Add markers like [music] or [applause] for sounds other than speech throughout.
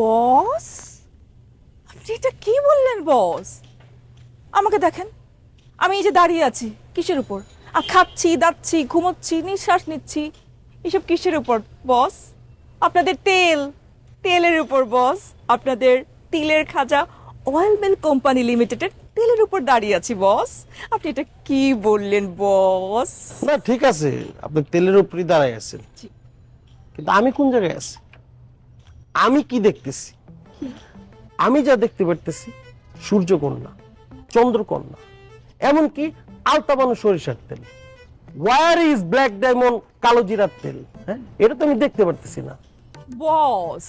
বস? আপনি এটা কি বললেন বস? আমাকে দেখেন আমি এই যে দাঁড়িয়ে আছি কিসের উপর? আর খাচ্ছি দাচ্ছি ঘুমোচ্ছি নিঃশ্বাস নিচ্ছি এসব কিসের উপর বস? আপনাদের তেল তেলের উপর বস। আপনাদের তিলের খাজা অয়েল মিল কোম্পানি লিমিটেডের তেলের উপর দাঁড়িয়ে আছি বস। আপনি এটা কি বললেন বস? না ঠিক আছে আপনি তেলের উপরই দাঁড়ায় আছেন। কিন্তু আমি কোন জায়গায় আছি? আমি কি দেখতেছি? আমি যা দেখতে পারতেছি সূর্যকন্যা চন্দ্রকন্যা এমনকি আলতাবানু সরিষার তেল। ওয়ার ইজ ব্ল্যাক ডায়মন্ড কালো জিরার তেল? হ্যাঁ? এটা তো আমি দেখতে পারতেছি না। বস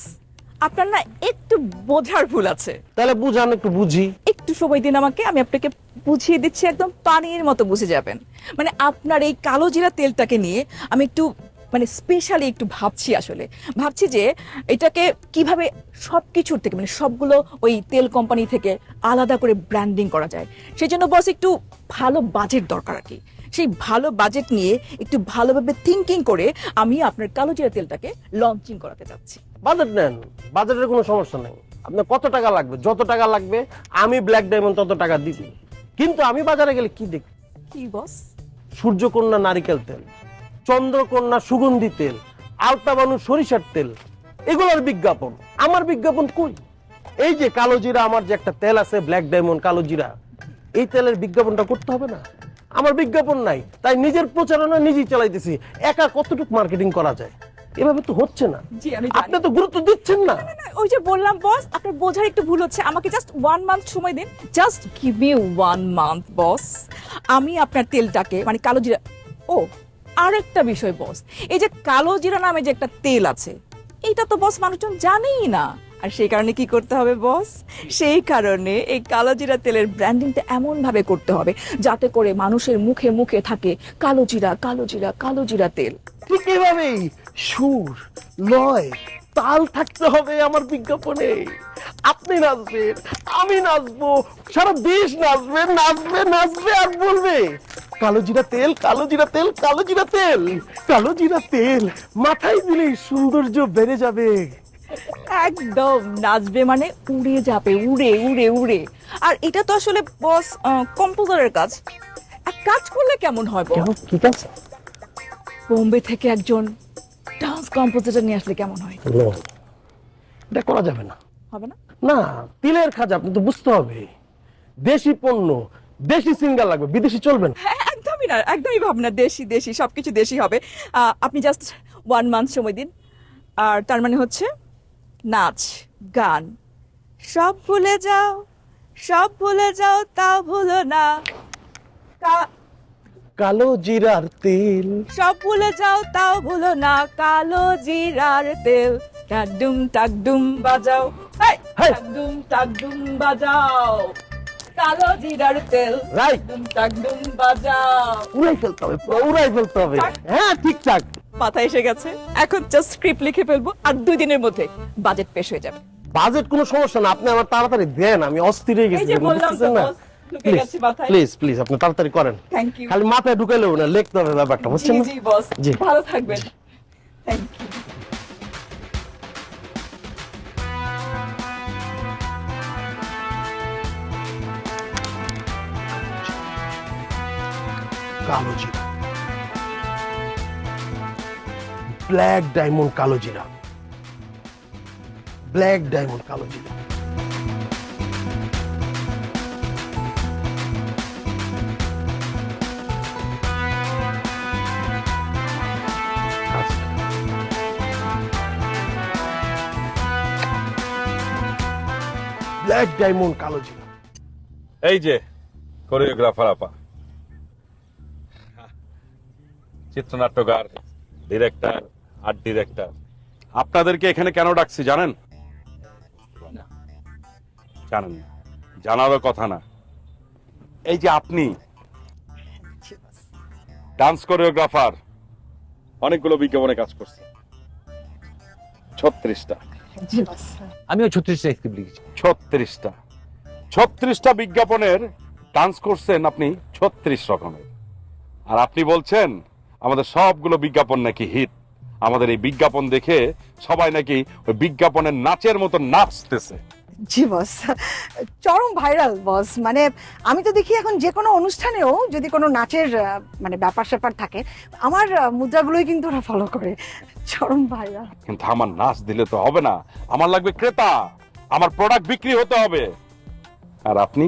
আপনার না একটু বোঝার ভুল আছে। তাহলে বুঝান একটু বুঝি। একটু সময় দিন আমাকে আমি আপনাকে বুঝিয়ে দিচ্ছি একদম পানির মতো বুঝে যাবেন। মানে আপনার এই কালো জিরা তেলটাকে নিয়ে আমি একটু মানে স্পেশালি একটু ভাবছি আসলে। ভাবছি যে এটাকে কীভাবে সব কিছুর থেকে মানে সবগুলো ওই তেল কোম্পানি থেকে আলাদা করে ব্র্যান্ডিং করা যায়। সেই জন্য বস একটু ভালো বাজেট দরকার আর কি সেই ভালো বাজেট নিয়ে একটু ভালোভাবে থিঙ্কিং করে আমি আপনার কালো জিরা তেলটাকে লঞ্চিং করাতে চাচ্ছি বাজেট নেন। বাজেটের কোনো সমস্যা নেই। আপনার কত টাকা লাগবে? যত টাকা লাগবে আমি ব্ল্যাক ডায়মন্ড তত টাকা দিব। কিন্তু আমি বাজারে গেলে কি দেখি কি বস সূর্যকন্যা নারিকেল তেল। চন্দ্রকন্যা সুগন্ধি তেল আলতাবানু সরিষার তেল এগুলোর বিজ্ঞাপন। আমার বিজ্ঞাপন কই? এই যে কালো জিরা আমার যে একটা তেল আছে ব্ল্যাক ডায়মন্ড কালো জিরা এই তেলের বিজ্ঞাপনটা করতে হবে না। আমার বিজ্ঞাপন নাই তাই নিজের প্রচারণা নিজেই চালাইতেছি। একা কতটুকু মার্কেটিং করা যায়? এভাবে তো হচ্ছে না। আপনি তো গুরুত্ব দিচ্ছেন না। না, ওই যে বললাম বস আপনার বোঝার একটু ভুল হচ্ছে। আমাকে জাস্ট ওয়ান মান্থ সময় দিন। Just give me one month boss আমি আপনার তেলটাকে মানে কালো জিরা ও আর একটা বিষয় বস এই যে কালো জিরা নামে যে একটা তেল আছে, এইটা তো বস মানুষজন জানেই না। আর সেই কারণে কি করতে হবে বস সেই কারণে এই কালো জিরা তেলের ব্র্যান্ডিংটা এমন ভাবে করতে হবে, যাতে করে মানুষের মুখে মুখে থাকে কালো জিরা কালো জিরা কালো জিরা তেল। ঠিক এভাবেই সুর, লয়, তাল থাকতে হবে আমার বিজ্ঞাপনে। আপনি নাচবেন, আমি নাচবো, সারা দেশ নাচবে নাচবে নাচবে, আর বলবে। কালো জিরা তেল কালো জিরা তেল কালো জিরা তেল কালো জিরা তেল। মাথায় দিলেই সৌন্দর্য বেড়ে যাবে। একদম নাচবে মানে উড়ে যাবে উড়ে উড়ে উড়ে। আর এটা তো আসলে বস কম্পোজারের কাজ। এক কাজ করলে কেমন হয় ঠিক আছে বোম্বে থেকে একজন ডান্স কম্পোজিটর নিয়ে আসলে কেমন হয়? এটা করা যাবে না। হবে না? না তিলের খাজা আপনি তো বুঝতে হবে। দেশি পণ্য দেশি সিঙ্গার লাগবে বিদেশি চলবে না। হ্যাঁ একদমই না একদমই ভাবনা দেশি দেশি সবকিছু দেশি হবে। আপনি জাস্ট ওয়ান মান্থ সময় দিন। আর তার মানে হচ্ছে নাচ গান সব ভুলে যাও সব ভুলে যাও তাও ভুলো না। কালো জিরার তেল। সব ভুলে যাও তাও ভুলো না। কালো জিরার তেল। টাকডুম টাকডুম বাজাও। টাকডুম টাকডুম বাজাও। কালো জিরার তেল. টাকডুম টাকডুম বাজাও উড়াই ফেলতে হবে উড়াই ফেলতে হবে। হ্যাঁ ঠিকঠাক মাথায় এসে গেছে। এখন জাস্ট স্ক্রিপ্ট লিখে ফেলব আর দুই দিনের মধ্যে বাজেট পেশ হয়ে যাবে। বাজেট কোনো সমস্যা না আপনি আমার তাড়াতাড়ি দেন আমি অস্থির হয়ে গেছি বুঝতেছেন না? ঢুকে প্লিজ আপনি তাড়াতাড়ি করেন। খালি মাথায় ঢুকাইলেও না লিখতে হবে ব্যাপারটা বুঝছেন জি বস জি। ভালো থাকবেন। থ্যাংক ইউ কালো জিরা ব্ল্যাক ডায়মন্ড কালো জিরা ব্ল্যাক ডায়মন্ড কালো জিরা আচ্ছা। ব্ল্যাক ডায়মন্ড কালো জিরা এই যে কোরিওগ্রাফার আপা। চিত্রনাট্যকার ডিরেক্টর আর্ট ডিরেক্টর আপনাদেরকে এখানে কেন ডাকছি জানেন? জানেন জানারও কথা না। এই যে আপনি ডান্স কোরিওগ্রাফার অনেকগুলো বিজ্ঞাপনে কাজ করছে। ছত্রিশটা। আমিও ছত্রিশটা স্ক্রিপ্ট লিখেছি। ছত্রিশটা। ছত্রিশটা বিজ্ঞাপনের ডান্স করছেন আপনি ছত্রিশ রকমের। আর আপনি বলছেন আমাদের সবগুলো বিজ্ঞাপন নাকি হিট আমাদের এই বিজ্ঞাপন দেখে সবাই নাকি ওই বিজ্ঞাপনের নাচের মতো নাচতেছে। জি বস চরম ভাইরাল বস মানে আমি তো দেখি এখন যে কোনো অনুষ্ঠানেও যদি কোনো নাচের মানে ব্যাপার স্যাপার থাকে আমার মুদ্রাগুলোই কিন্তু ওরা ফলো করে। চরম ভাইরাল কিন্তু আমার নাচ দিলে তো হবে না। আমার লাগবে ক্রেতা। আমার প্রোডাক্ট বিক্রি হতে হবে। আর আপনি?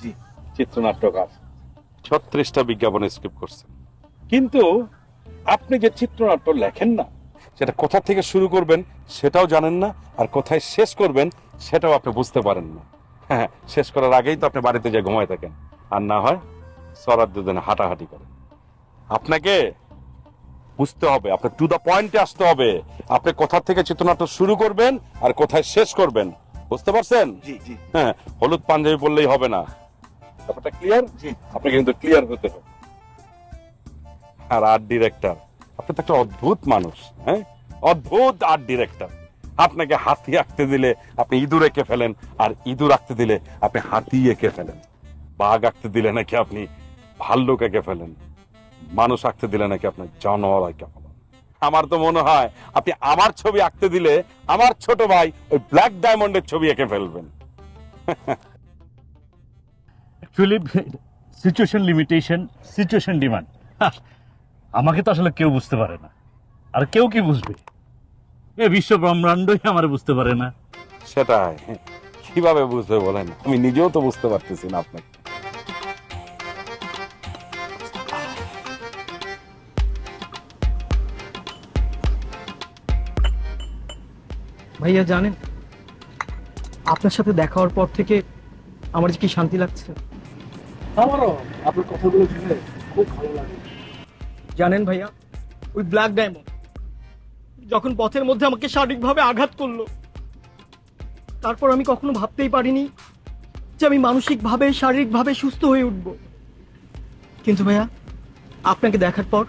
জি চিত্রনাট্যকার। ছত্রিশটা বিজ্ঞাপনের স্ক্রিপ্ট করছেন। কিন্তু আপনি যে চিত্রনাট্য লেখেন না সেটা কোথা থেকে শুরু করবেন সেটাও জানেন না আর কোথায় শেষ করবেন সেটাও আপনি বুঝতে পারেন না। হ্যাঁ শেষ করার আগেই তো আপনি বাড়িতে যে ঘুমায় থাকেন। আর না হয় সরার দুদিনে হাঁটাহাঁটি করেন। আপনাকে বুঝতে হবে আপনি টু দা পয়েন্টে আসতে হবে। আপনি কোথা থেকে চিত্রনাট্য শুরু করবেন আর কোথায় শেষ করবেন বুঝতে পারছেন? জি জি। হ্যাঁ হলুদ পাঞ্জাবি বললেই হবে না। ব্যাপারটা ক্লিয়ার জি। আপনাকে কিন্তু ক্লিয়ার হতে হবে। আর আর্ট ডিরেক্টর আপনি তো একটা অদ্ভুত মানুষ হ্যাঁ? অদ্ভুত আর্ট ডিরেক্টর আপনাকে হাতি আঁকতে দিলে আপনি ইঁদুর এঁকে ফেলেন, আর ইঁদুর আঁকতে দিলে আপনি হাতি এঁকে ফেলেন। বাঘ আঁকতে দিলে নাকি আপনি ভাল্লুক এঁকে ফেলেন। মানুষ আঁকতে দিলে নাকি আপনার জানোয়ার আঁকে ফেলেন। আমার তো মনে হয় আপনি আমার ছবি আঁকতে দিলে আমার ছোট ভাই ওই ব্ল্যাক ডায়মন্ডের ছবি এঁকে ফেলবেন। Actually situation limitation situation demand আমাকে তো আসলে কেউ বুঝতে পারে না। আর কেউ কি বুঝবে? এ বিশ্ব ব্রহ্মাণ্ডই আমার বুঝতে পারে না। সেটাই। কীভাবে বুঝবে বলেন? আমি নিজেও তো বুঝতে পারতেছি না আপনাকে। ভাইয়া জানেন আপনার সাথে দেখা হওয়ার পর থেকে আমার যে কি শান্তি লাগছে। আমারও আপনার কথাগুলো শুনে খুব ভালো লাগে। জানেন ভাইয়া? ওই ব্ল্যাক ডায়মন্ড যখন পথের মধ্যে আমাকে শারীরিকভাবে আঘাত করল তারপর আমি কখনো ভাবতেই পারিনি যে আমি মানসিকভাবে শারীরিকভাবে সুস্থ হয়ে উঠব। কিন্তু ভাইয়া আপনাকে দেখার পর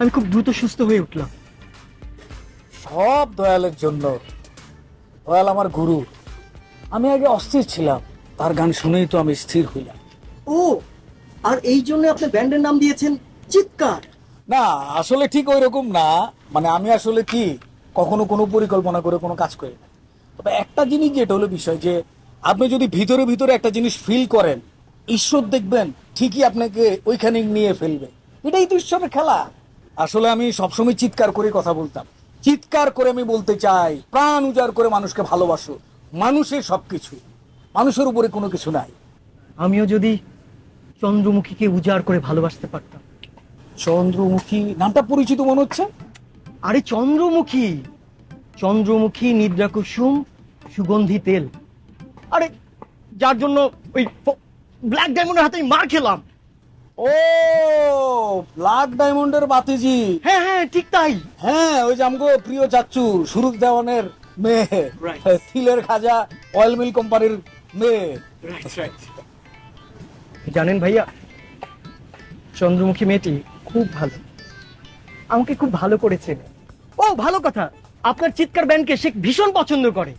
আমি খুব দ্রুত সুস্থ হয়ে উঠলাম। সব দয়ালের জন্য। দয়াল আমার গুরু। আমি আগে অস্থির ছিলাম। তার গান শুনেই তো আমি স্থির হইলাম। ও আর এই জন্য আপনি ব্যান্ডের নাম দিয়েছেন চিৎকার। না, আসলে ঠিক ওই রকম না। মানে আমি আসলে কি, কখনো কোনো পরিকল্পনা করে কোনো কাজ করি না। তবে একটা জিনিস যেটা হলো বিষয় যে, আপনি যদি ভিতরে ভিতরে একটা জিনিস ফিল করেন, ঈশ্বর দেখবেন ঠিকই আপনাকে ওইখানে নিয়ে ফেলবে। এটাই তো ঈশ্বরের খেলা। আসলে আমি সবসময় চিৎকার করে কথা বলতাম। চিৎকার করে আমি বলতে চাই, প্রাণ উজাড় করে মানুষকে ভালোবাসো। মানুষের সবকিছু। মানুষের উপরে কোনো কিছু নাই। আমিও যদি চন্দ্রমুখীকে উজাড় করে ভালোবাসতে পারতাম। চন্দ্রমুখী নামটা পরিচিত মনে হচ্ছে? আরে চন্দ্রমুখী চন্দ্রমুখী নিদ্রা কুসুম সুগন্ধি তেল। আরে যার জন্য ওই ব্ল্যাক ডায়মন্ডের হাতে মার খেলাম। ও ব্ল্যাক ডায়মন্ডের বাতিজি। হ্যাঁ হ্যাঁ ঠিক তাই। হ্যাঁ ওই যে আমগো প্রিয় চাচ্চু সুরুজ দেওয়ানের মেয়ে। Right. তিলের খাজা অয়েল মিল কোম্পানির মেয়ে। জানেন ভাইয়া চন্দ্রমুখী মেয়েটি খুব ভালো। আমাকে খুব ভালো করেছে ও, ভালো কথা। আপনার চিৎকার ব্যান্ডকে সে ভীষণ পছন্দ করে।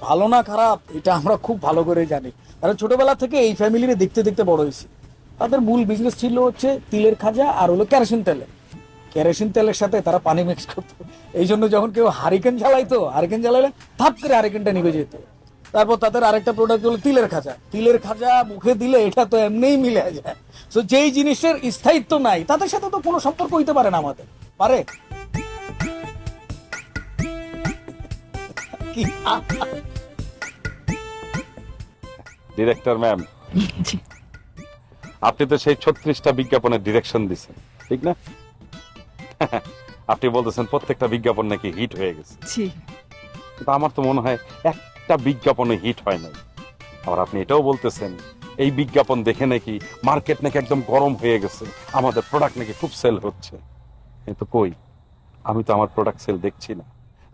ভালো না খারাপ, এটা আমরা খুব ভালো করে জানি। কারণ ছোটবেলা থেকে এই ফ্যামিলিরে দেখতে দেখতে বড় হয়েছি। তাদের মূল বিজনেস ছিল হচ্ছে তিলের খাজা আর হলো কেরোসিন তেলে। কেরোসিন তেলের সাথে তারা পানি মিক্স করতো। এই জন্য যখন কেউ হারিকেন জ্বালাইতো হারিকেন জ্বালাইলে থাপ করে হারিকেনটা নিভে যেত। তারপর তাদের আরেকটা প্রোডাক্ট হলো তিলের খাজা। তিলের খাজা মুখে দিলে এটা তো এমনিই মিলে যায়। তো যেই জিনিসের স্থায়িত্ব নাই তাদের সাথে তো কোনো সম্পর্ক হইতে পারে না আমাদের। পারে? ডিরেক্টর ম্যাম আপনি তো সেই ছত্রিশটা বিজ্ঞাপনের ডিরেকশন দিচ্ছেন ঠিক না? [laughs] আপনি বলতেছেন প্রত্যেকটা বিজ্ঞাপন নাকি হিট হয়ে গেছে। কিন্তু আমার তো মনে হয় একটা বিজ্ঞাপনে হিট হয় নাই। আবার আপনি এটাও বলতেছেন এই বিজ্ঞাপন দেখে নাকি মার্কেট নাকি একদম গরম হয়ে গেছে আমাদের প্রোডাক্ট নাকি খুব সেল হচ্ছে। এ তো কই? আমি তো আমার প্রোডাক্ট সেল দেখছি না।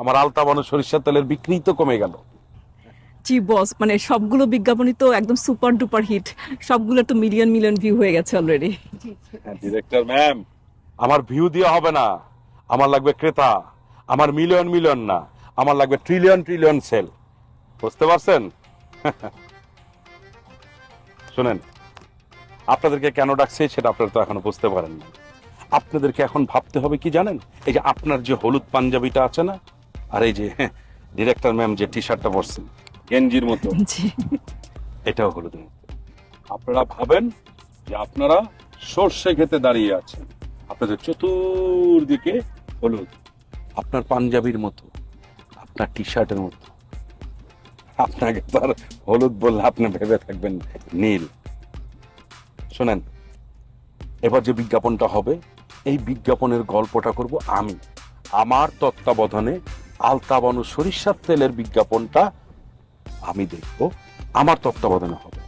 আমার আলতা বানো সরিষার তেলের বিক্রি তো কমে গেল। জি বস মানে সবগুলো বিজ্ঞাপনই তো একদম সুপার ডুপার হিট সবগুলো তো মিলিয়ন মিলিয়ন ভিউ হয়ে গেছে অলরেডি ডিরেক্টর ম্যাম আমার ভিউ দিয়ে হবে না। আমার লাগবে ক্রেতা। আমার মিলিয়ন মিলিয়ন না। আমার লাগবে ট্রিলিয়ন ট্রিলিয়ন সেল বুঝতে পারছেন? শুনেন আপনাদেরকে কেন ডাকছে সেটা আপনারা তো এখনও বুঝতে পারেন না আপনাদেরকে এখন ভাবতে হবে কি জানেন? এই যে আপনার যে হলুদ পাঞ্জাবিটা আছে না আর এই যে ডিরেক্টর ম্যাম যে টি শার্টটা পরছেন গেঞ্জির মতো এটাও হলুদের মতো। আপনারা ভাবেন যে আপনারা সর্ষে খেতে দাঁড়িয়ে আছেন। আপনাদের চতুর্দিকে হলুদ। আপনার পাঞ্জাবির মতো আপনার টি শার্টের মতো। আপনাকে তো আর হলুদ বললে আপনি ভেবে থাকবেন নীল। শোনেন, এবার যে বিজ্ঞাপনটা হবে, এই বিজ্ঞাপনের গল্পটা করব আমি। আমার তত্ত্বাবধানে আলতাবানু সরিষার তেলের বিজ্ঞাপনটা আমি দেখব, আমার তত্ত্বাবধানে হবে।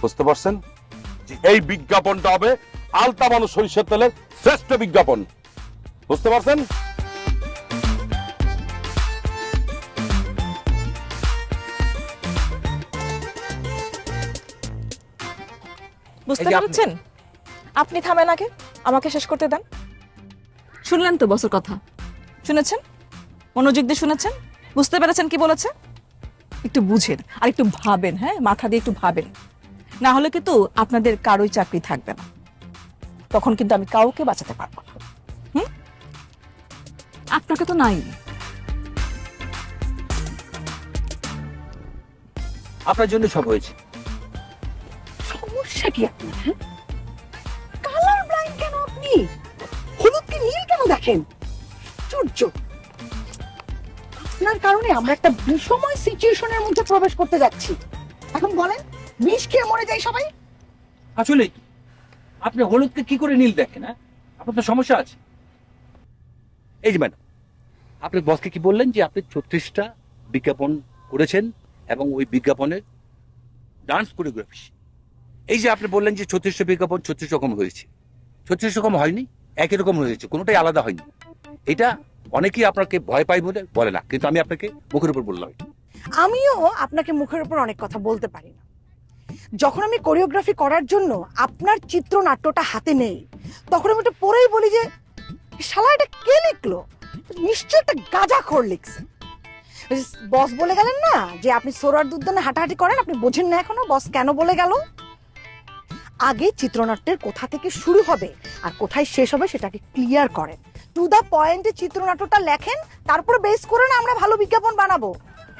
বুঝতে পারছেন? এই বিজ্ঞাপনটা হবে আলতা মানুষ সরিষার তেলের শ্রেষ্ঠ বিজ্ঞাপন। বুঝতে পারছেন? বুঝতে পারছেন? আপনি- থামেন আগে আমাকে শেষ করতে দেন। শুনলেন তো বসের কথা। শুনেছেন? মনোযোগ দিয়ে শুনেছেন? বুঝতে পেরেছেন কি বলেছে? একটু বুঝেন আর একটু ভাবেন হ্যাঁ? মাথা দিয়ে একটু ভাবেন। না হলে কিন্তু আপনাদের কারোই চাকরি থাকবে না। তখন কিন্তু আমি কাউকে বাঁচাতে পারব না। হুম? আপনাকে তো নাই। আপনার জন্য সব হয়েছে। সমস্যা কি আপনার কালার ব্লাইন্ড কেন আপনি? হলুদকে নীল কেন দেখেন? আশ্চর্য আপনার কারণে আমরা একটা বিষময় সিচুয়েশনের মধ্যে প্রবেশ করতে যাচ্ছি। এখন বলেন, বিষ খেয়ে মরে যাই সবাই? আসলে আপনি হলুদকে কি করে নীল দেখেন হ্যাঁ? আপনার তো সমস্যা আছে। এই যে ম্যাডাম, আপনি বসকে কি বললেন যে আপনি ছত্রিশটা বিজ্ঞাপন করেছেন এবং ওই বিজ্ঞাপনের ডান্স কোরিওগ্রাফি এই যে আপনি বললেন যে ছত্রিশটা বিজ্ঞাপন ছত্রিশ রকম হয়েছে। ছত্রিশ রকম হয়নি, একই রকম হয়েছে, কোনোটাই আলাদা হয়নি। এটা অনেকেই আপনাকে ভয় পায় বলে বলে না, কিন্তু আমি আপনাকে মুখের উপর বললাম। আমিও আপনাকে মুখের উপর অনেক কথা বলতে পারি না। যখন আমি কোরিওগ্রাফি করার জন্য আপনার চিত্রনাট্যটা হাতে নেই, তখন আমি একটু পরেই বলি যে, শালা, এটা কে লিখলো? নিশ্চয় একটা গাজা খোর লিখছে। বস বলে গেলেন না যে, আপনি সোরার দুদ্দানে হাঁটাহাঁটি করেন, আপনি বোঝেন না এখনও, বস কেন বলে গেল? আগে চিত্রনাট্যের কোথা থেকে শুরু হবে আর কোথায় শেষ হবে সেটাকে ক্লিয়ার করেন। টু দা পয়েন্টে চিত্রনাট্যটা লেখেন তারপরে বেস করে না আমরা ভালো বিজ্ঞাপন বানাবো।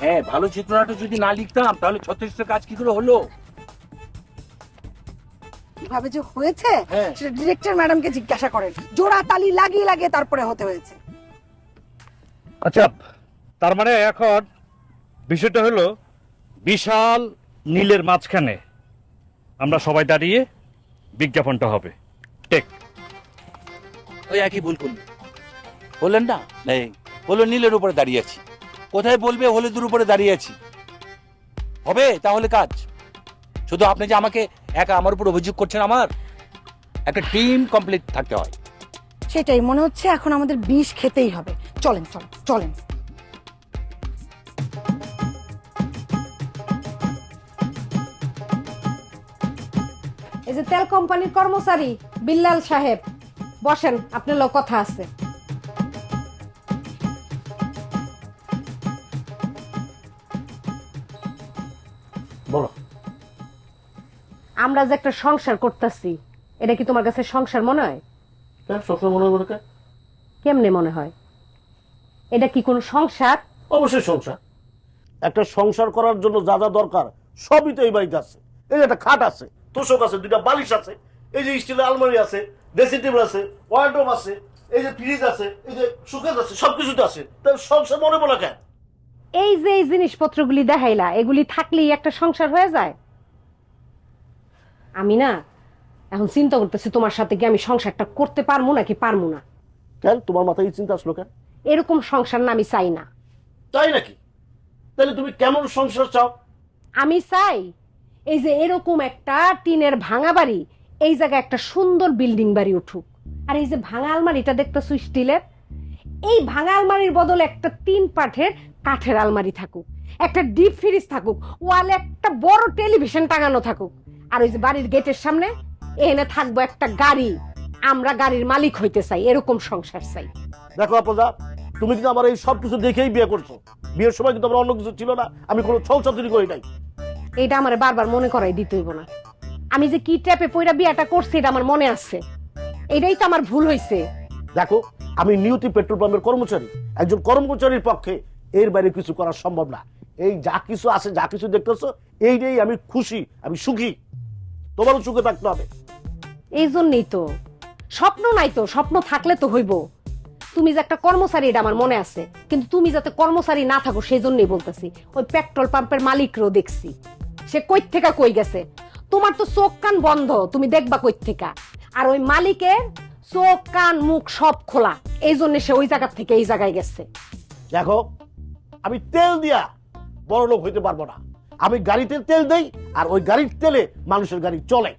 হ্যাঁ ভালো চিত্রনাট্য যদি না লিখতাম তাহলে ছত্রিশটা কাজ কি করে হলো? কীভাবে যে হয়েছে হ্যাঁ। সেটা ডিরেক্টর ম্যাডামকে জিজ্ঞাসা করেন। জোড়া তালি লাগিয়ে লাগিয়ে তারপরে হতে হয়েছে। আচ্ছা তার মানে এখন বিষয়টা হলো বিশাল নীলের মাঝখানে আমরা সবাই দাঁড়িয়ে বিজ্ঞাপনটা হবে। টেক। ওই একই ভুল করল। বললেন না? নেই। বলল নীলের উপরে দাঁড়িয়ে আছি। কোথায় বলবে? হলুদের উপরে দাঁড়িয়ে আছি। হবে? তাহলে কাজ। শুধু আপনি যে আমাকে একা আমার উপর অভিযোগ করছেন আমার? একটা টিম কমপ্লিট থাকতে হয়। সেটাই মনে হচ্ছে এখন আমাদের বিষ খেতেই হবে। চলেন চলেন চলেন। যে তেল কোম্পানির কর্মচারী বিল্লাল সাহেব। বসেন আপনার লোক কথা আছে। বলো। আমরা যে একটা সংসার করতেছি এটা কি তোমার কাছে সংসার মনে হয়? সবসময় মনে করে কেমনে মনে হয়? এটা কি কোনো সংসার? অবশ্যই সংসার। একটা সংসার করার জন্য যা যা দরকার সবই তো এই বাড়িতে আছে। এই একটা খাট আছে তোষক আছে দুইটা বালিশ আছে এই যে স্টিলের আলমারি আছে ড্রেসিং টেবিল আছে ওয়ার্ডরোব আছে এই যে ফ্রিজ আছে এই যে সুকেজ আছে সবকিছু তো আছে। তাই সংসার মনে বলা কেন? এই যে এই জিনিসপত্রগুলি দেখাইলা এগুলি থাকলেই একটা সংসার হয়ে যায়? আমি না এখন চিন্তা করতেছি তোমার সাথে কি আমি সংসারটা করতে পারব নাকি পারব না? কেন? তোমার মাথায় এই চিন্তা আসলো কেন? এরকম সংসার না আমি চাই না। তাই নাকি? তাহলে তুমি কেমন সংসার চাও? আমি চাই এই যে এরকম একটা টিনের ভাঙা বাড়ি, এই জায়গায় একটা সুন্দর বিল্ডিং বাড়ি উঠুক। আর এই যে ভাঙা আলমারিটা দেখতেছো স্টিলের? এই ভাঙা আলমারির বদলে একটা তিন পাঠের কাঠের আলমারি থাকুক, একটা ডিপ ফ্রিজ থাকুক, ওয়ালে একটা বড় টেলিভিশন টাঙানো থাকুক। আর ওই যে বাড়ির গেটের সামনে এনে থাকব একটা গাড়ি। আমরা গাড়ির মালিক হইতে চাই, এরকম সংসার চাই। দেখো আপদা, তুমি কিন্তু আমার এই সব কিছু দেখেই বিয়ে করছ। বিয়ের সময় কিন্তু আমার অন্য কিছু ছিল না, আমি কোনো ছৌ চাতুরি করি নাই। এটা আমার বারবার মনে করাই দিতে হইব না। আমি যে কি ট্যাপে পয়রা বিয়াটা করছি এটা আমার মনে আছে। এটাই তো আমার ভুল হয়েছে দেখো আমি নিয়তি পেট্রোল পাম্পের কর্মচারী। একজন কর্মচারীর পক্ষে এর বাইরে কিছু করা সম্ভব না। এই যা কিছু আছে যা কিছু দেখতেছো এই নিয়েই আমি খুশি আমি সুখী। তোমারও সুখে থাকতে হবে। এই জন্যই তো। স্বপ্ন নাই তো স্বপ্ন থাকলে তো হইব। তুমি যে একটা কর্মচারী এটা আমার মনে আছে। কিন্তু তুমি যাতে কর্মচারী না থাকো সেই জন্যই বলতেছি। ওই পেট্রোল পাম্পের মালিকরও দেখছি। সে কই থেকে কই গেছে? তোমার তো চোখ কান বন্ধ তুমি দেখবা কই থেকে। আর ওই মালিকের চোখ কান মুখ সব খোলা। এই জন্য সে ওই জায়গা থেকে এই জায়গায় গেছে। দেখো আমি তেল দিয়া বড় লোক হইতে পারব না। আমি গাড়িতে তেল দেই আর ওই গাড়ির তেলে মানুষের গাড়ি চলে।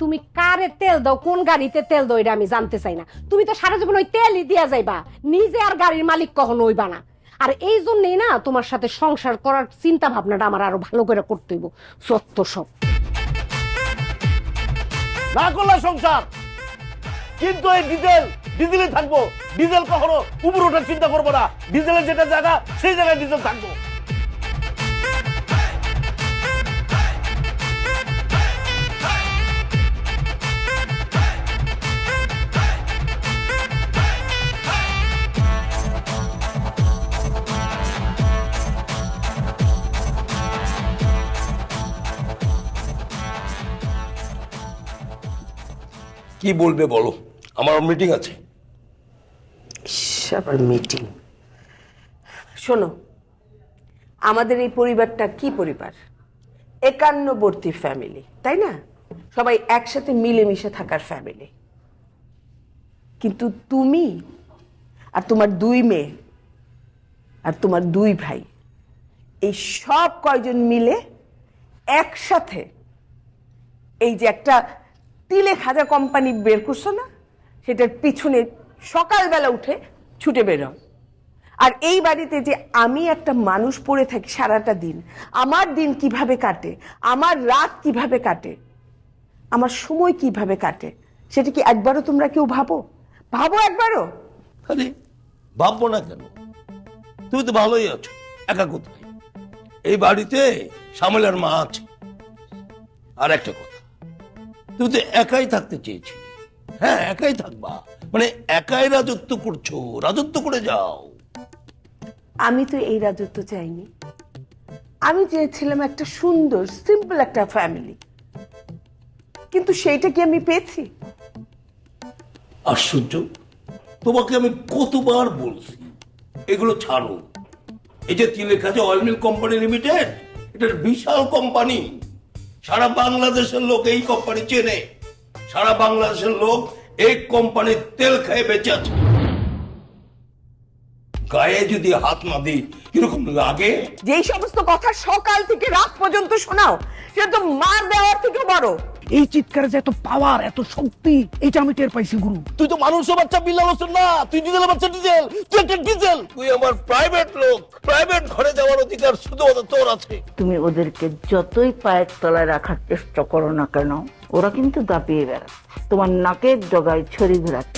তুমি কারে তেল দাও কোন গাড়িতে তেল দাও এটা আমি জানতে চাই না। তুমি তো সারা জীবন ওই তেলই দিয়া যাইবা। নিজে আর গাড়ির মালিক কখনো হইবা না। আর এই জন্যই না তোমার সাথে সংসার করার চিন্তা ভাবনাটা আমার আরও ভালো করে করতে হইব, সত্য সব। না করলে সংসার। কিন্তু এই ডিজেল ডিজেলে থাকব। ডিজেল কখনো উপর ওঠার চিন্তা করব না। ডিজেলের যেটা জায়গা, সেই জায়গায় ডিজেল থাকব। কি বলবে বলো? আমার মিটিং আছে। আবার মিটিং শোনো, আমাদের এই পরিবারটা কি পরিবার? একান্নবর্তী ফ্যামিলি তাই না? সবাই একসাথে মিলেমিশে থাকার ফ্যামিলি কিন্তু তুমি আর তোমার দুই মেয়ে আর তোমার দুই ভাই, এই সব কয়জন মিলে একসাথে এই যে একটা তিলে খাজা কোম্পানি বের করছ না? সেটার পিছনে সকালবেলা উঠে ছুটে বেরো। আর এই বাড়িতে যে আমি একটা মানুষ পড়ে থাকি সারাটা দিন, আমার দিন কীভাবে কাটে, আমার রাত কীভাবে কাটে, আমার সময় কীভাবে কাটে, সেটা কি একবারও তোমরা কেউ ভাবো? ভাবো একবারও। ভাববো না কেন? তুমি তো ভালোই আছো একা কোথায় এই বাড়িতে সামলের মা আছে। আর একটা কথা তুমি তো একাই থাকতে চেয়েছিলে হ্যাঁ একাই থাকবা। মানে একাই রাজত্ব করছ রাজত্ব করে যাও। আমি তো এই রাজত্ব চাইনি। আমি চেয়েছিলাম একটা সুন্দর সিম্পল একটা ফ্যামিলি কিন্তু সেইটা কি আমি পেয়েছি? আশ্চর্য। তোমাকে আমি কতবার বলছি এগুলো ছাড়ো। এই যে তিলেখা যে অয়েল মিল কোম্পানি লিমিটেড এটা বিশাল কোম্পানি সারা বাংলাদেশের লোক এই কোম্পানি চেনে। সারা বাংলাদেশের লোক এই কোম্পানির তেল খেয়ে বেঁচে আছে। গায়ে যদি হাত না দিই, কীরকম লাগে? যেই সমস্ত কথা সকাল থেকে রাত পর্যন্ত শোনাও, সেটা তো মার দেওয়ার থেকে বড়। এই চিৎকার যে এত পাওয়ার এত শক্তি এটা আমি টের পাইছি গুরু। তুই তো মানুষের বাচ্চা বিল্লাল হোসেন না। তুই ডিজেল বাচ্চা ডিজেল তুই একটা ডিজেল। তুই আমার প্রাইভেট লোক। প্রাইভেট ঘরে যাওয়ার অধিকার শুধু তোর আছে। তুমি ওদেরকে যতই পায়ের তলায় রাখার চেষ্টা করো না কেন ওরা কিন্তু দাপিয়ে বেড়া তোমার নাকের ডগায় ছড়ি ঘোরাচ্ছে